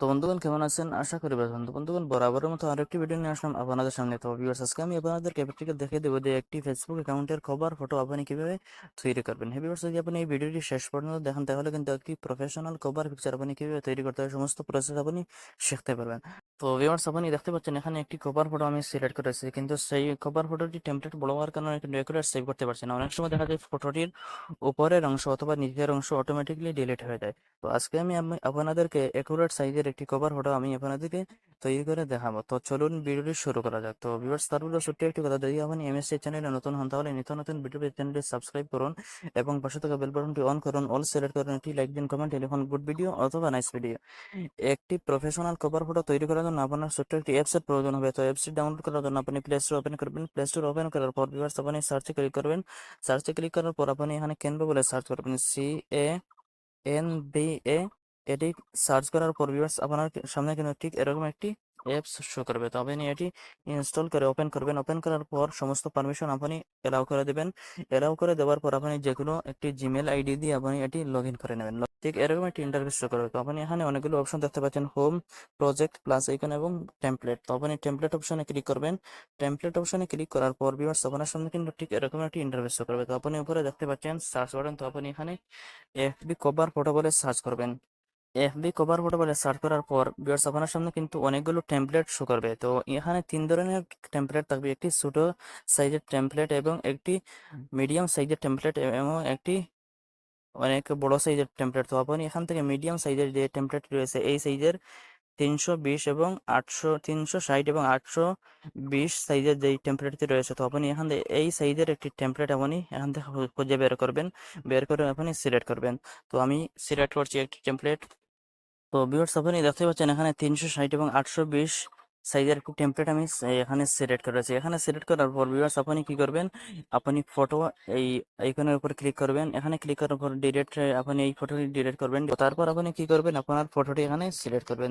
তো বন্ধুগণ, কেমন আছেন? আশা করি ভালো। তো বন্ধুগণ, বরাবরের মতো আরেকটি ভিডিও নিয়ে আসলাম আপনাদের সামনে। তো ভিউয়ার্স আজকে আমি আপনাদের ক্যাপেটিকে দেখে দেবো যে একটি ফেসবুক অ্যাকাউন্টের কভার ফটো আপনি কীভাবে তৈরি করবেন। হ্যাঁ ভিউয়ার্স যদি আপনি এই ভিডিওটি শেষ পর্যন্ত দেখেন, তাহলে কিন্তু একটি প্রফেশনাল কভার পিকচার আপনি কীভাবে তৈরি করতে হয় সমস্ত প্রসেস আপনি শিখতে পারবেন। তো ভিউয়ার্স আপনি দেখতে পাচ্ছেন, এখানে একটি কভার ফটো আমি সিলেক্ট করেছি, কিন্তু সেই কভার ফটোটি টেমপ্লেট বড় হওয়ার কারণে একটু রেকর্ডার সেভ করতে পারছি না। অনেক সময় দেখা যায় ফটোটির উপরের অংশ অথবা নিচের অংশ অটোমেটিকলি ডিলিট হয়ে যায়। তো আজকে আমি আমি- আপনাদেরকে একুরেট সাইজের একটি কভার ফটো আমি আপনাদেরকে তৈরি করে দেখাবো। তো চলুন ভিডিওটি শুরু করা যাক। তো ভিউয়ার্স তার উপরে ছোট্ট একটি কথা, যদি আপনি এমএসসি চ্যানেলে নতুন হন, তাহলে নিত্য নতুন ভিডিও চ্যানেলটি সাবস্ক্রাইব করুন এবং পাশে থাকা বেল বাটনটি অন করুন। অল সিলেক্ট করুন, একটি লাইক দিন কমেন্ট লিখুন গুড ভিডিও অথবা নাইস ভিডিও একটি প্রফেশনাল কভার ফটো তৈরি করার জন্য আপনার ছোট্ট একটি অ্যাপসের প্রয়োজন হবে। তো অ্যাপসটি ডাউনলোড করার জন্য আপনি প্লে স্টোর ওপেন করবেন। প্লে স্টোর ওপেন করার পর ভিউয়ার্স আপনি সার্চে ক্লিক করবেন। সার্চে ক্লিক করার পর আপনি এখানে ক্যানভা বলে সার্চ করবেন। C A N B A এটি সার্চ করার পর ভিউয়ার্স আপনার সামনে কিন্তু ঠিক এরকম একটি অ্যাপস শো করবে। তো আপনি এটি ইনস্টল করে ওপেন করবেন। ওপেন করার পর সমস্ত পারমিশন আপনি এলাও করে দেবেন। এলাও করে দেওয়ার পর আপনি যে কোনো একটি জিমেল আইডি দিয়ে আপনি এটি লগ ইন করে নেবেন। ঠিক এরকম একটি ইন্টারফেস শো করবে। তো আপনি এখানে অনেকগুলো অপশন দেখতে পাচ্ছেন। হোম প্রজেক্ট প্লাস আইকন এবং টেমপ্লেট তো আপনি টেমপ্লেট অপশনে ক্লিক করবেন। টেমপ্লেট অপশনে ক্লিক করার পর ভিউয়ার্স আপনার সামনে কিন্তু ঠিক এরকম একটি ইন্টারফেস শো করবে। তো আপনি উপরে দেখতে পাচ্ছেন সার্চ বাটন তো আপনি এখানে এফবি কভার ফটো বলে সার্চ করবেন। এফবি কভার ফটো বলে সার্চ করার পর ভিউয়ার্স আপনার সামনে কিন্তু অনেকগুলো টেমপ্লেট শো করবে। তো এখানে তিন ধরনের টেমপ্লেট থাকবে। একটি ছোট সাইজের টেমপ্লেট এবং একটি মিডিয়াম সাইজের টেমপ্লেট এবং একটি অনেক বড় সাইজের টেমপ্লেট তো আপনি এখান থেকে মিডিয়াম সাইজের যে টেমপ্লেট রয়েছে, এই সাইজের তিনশো বিশ এবং আটশো, তিনশো ষাট এবং আটশো বিশ সাইজের যেই টেম্পলেটটি রয়েছে, তো আপনি এখান থেকে এই সাইজের একটি টেমপ্লেট আপনি এখান থেকে খুঁজে বের করবেন। বের করে আপনি সিলেক্ট করবেন। তো আমি সিলেক্ট করছি একটি টেমপ্লেট তো ভিউয়ার্স আপনি দেখতে পাচ্ছেন এখানে তিনশো ষাট এবং আটশো বিশ সাইজের একটি টেমপ্লেট আমি এখানে সিলেক্ট করেছি। এখানে সিলেক্ট করার পর ভিউয়ার্স আপনি কি করবেন? আপনি ফটো এই আইকনের উপর ক্লিক করবেন। এখানে ক্লিক করার পর ডিলিট আপনি এই ফটোটি ডিলিট করবেন। তারপর আপনি কি করবেন? আপনার ফটোটি এখানে সিলেক্ট করবেন।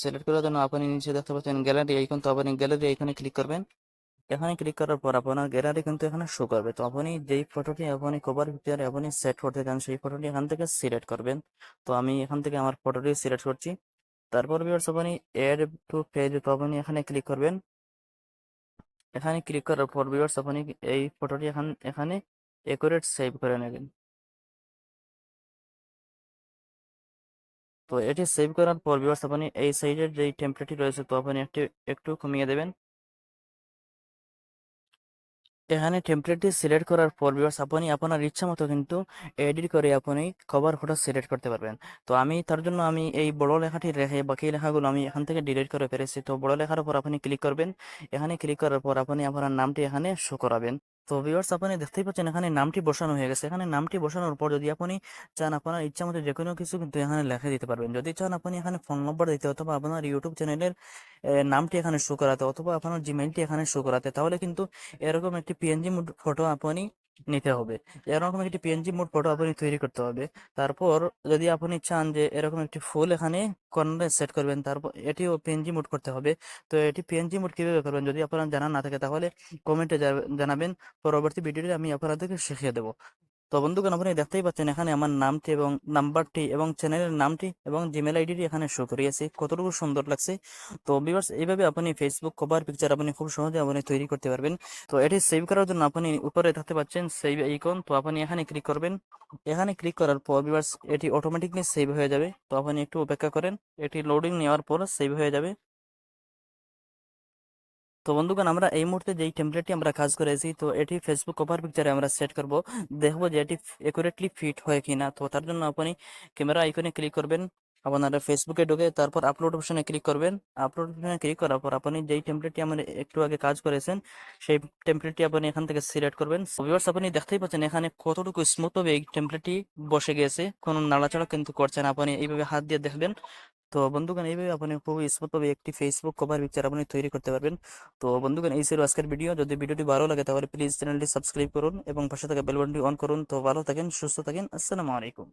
সিলেক্ট করার জন্য আপনি নিচে দেখতে পাচ্ছেন গ্যালারি আইকন তো আপনি গ্যালারি আইকনে ক্লিক করবেন। এখানে ক্লিক করার পর আপনার গ্যালারি কিন্তু এখানে শো করবে। তো আপনি যেই ফটোটি আপনি কভার পিকচারে আপনি সেট করতে চান, সেই ফটোটি এখান থেকে সিলেক্ট করবেন। তো আমি এখান থেকে আমার ফটোটি সিলেক্ট করছি। তারপর ভিউয়ার্স আপনি এড টু পেজ তো আপনি এখানে ক্লিক করবেন। এখানে ক্লিক করার পর ভিউয়ার্স আপনি এই ফটোটি এখান, এখানে একুরেট সেভ করে নেবেন। তো এটি সেভ করার পর ভিউয়ার্স আপনি এই সাইডের যেই টেমপ্লেটটি রয়েছে, তো আপনি একটি, একটু কমিয়ে দেবেন। এখানে টেমপ্লেটটি সিলেক্ট করার পর বিভার্স আপনি আপনার ইচ্ছা মতো কিন্তু এডিট করে আপনি কভার ফটো সিলেক্ট করতে পারবেন। তো আমি তার জন্য আমি এই বড় লেখাটি রেখে বাকি লেখাগুলো আমি এখান থেকে ডিলিট করে ফেলেছি। তো বড় লেখার উপর আপনি ক্লিক করবেন। এখানে ক্লিক করার পর আপনি আপনার নামটি এখানে শো করাবেন। তো ভিউয়ার্স আপনি দেখতেই পাচ্ছেন এখানে নামটি বসানো হয়ে গেছে। এখানে নামটি বসানোর পর যদি আপনি চান আপনার ইচ্ছা মতো যে কোনো কিছু কিন্তু এখানে লেখা দিতে পারবেন। যদি চান আপনি এখানে ফোন নম্বর দিতে অথবা আপনার ইউটিউব চ্যানেলের নামটি এখানে শো করাতে অথবা আপনার জিমেলটি এখানে শো করাতে, তাহলে কিন্তু এরকম একটি পিএনজি ফটো আপনি নিতে হবে। এরকম একটি পিএনজি মোড ফটো আপনি তৈরি করতে হবে। তারপর যদি আপনি চান যে এরকম একটি ফুল এখানে কর্নারে সেট করবেন, তারপর এটিও পিএনজি মোড করতে হবে। তো এটি পিএনজি মোড কীভাবে করবেন যদি আপনার জানা না থাকে, তাহলে কমেন্টে জানাবেন। পরবর্তী ভিডিওটি আমি আপনাদেরকে শিখিয়ে দেবো। তো বন্ধুগণ আপনি দেখতেই পাচ্ছেন এখানে আমার নামটি এবং নাম্বারটি এবং চ্যানেলের নামটি এবং জিমেল আইডিটি এখানে শো করিয়েছি। কতটুকু সুন্দর লাগছে। তো ভিউয়ার্স এইভাবে আপনি ফেসবুক কভার পিকচার আপনি খুব সহজে আপনি তৈরি করতে পারবেন। তো এটি সেভ করার জন্য আপনি উপরে দেখতে পাচ্ছেন সেভ আইকন তো আপনি এখানে ক্লিক করবেন। এখানে ক্লিক করার পর ভিউয়ার্স এটি অটোমেটিকলি সেভ হয়ে যাবে। তো আপনি একটু অপেক্ষা করেন। এটি লোডিং নেওয়ার পর সেভ হয়ে যাবে। তো বন্ধুগণ, আমরা এই মুহূর্তে যেই টেমপ্লেটটি আমরা কাজ করেছি, তো এটি ফেসবুক কভার পিকচারে আমরা সেট করব। দেখব যে এটি একুরেটলি ফিট হয় কিনা। তো তার জন্য আপনি ক্যামেরা আইকনে ক্লিক করবেন, আপনারা ফেসবুকে ঢুকে তারপর আপলোড অপশনে ক্লিক করবেন। আপলোড অপশনে ক্লিক করার পর আপনি যেই টেমপ্লেটটি আমরা একটু আগে কাজ করেছেন, সেই টেমপ্লেটটি আপনি এখান থেকে সিলেক্ট করবেন। ভিউয়ার্স আপনি দেখতেই পাচ্ছেন এখানে কতটুকু স্মুথ হবে এই টেমপ্লেটটি বসে গেছে। কোনো নাড়াচাড়া কিন্তু করছেন আপনি এইভাবে হাত দিয়ে দেখবেন। তো বন্ধুগণ এইভাবে আপনি খুব স্মুথভাবে একটি ফেসবুক কভার পিকচার আপনি তৈরি করতে পারবেন। তো বন্ধুগণ এই ছিল আজকের ভিডিও যদি ভিডিওটি ভালো লাগে তাহলে প্লিজ চ্যানেলটি সাবস্ক্রাইব করুন এবং পাশে থাকা বেল বাটনটি অন করুন। তো ভালো থাকেন, সুস্থ থাকেন। আসসালামু আলাইকুম।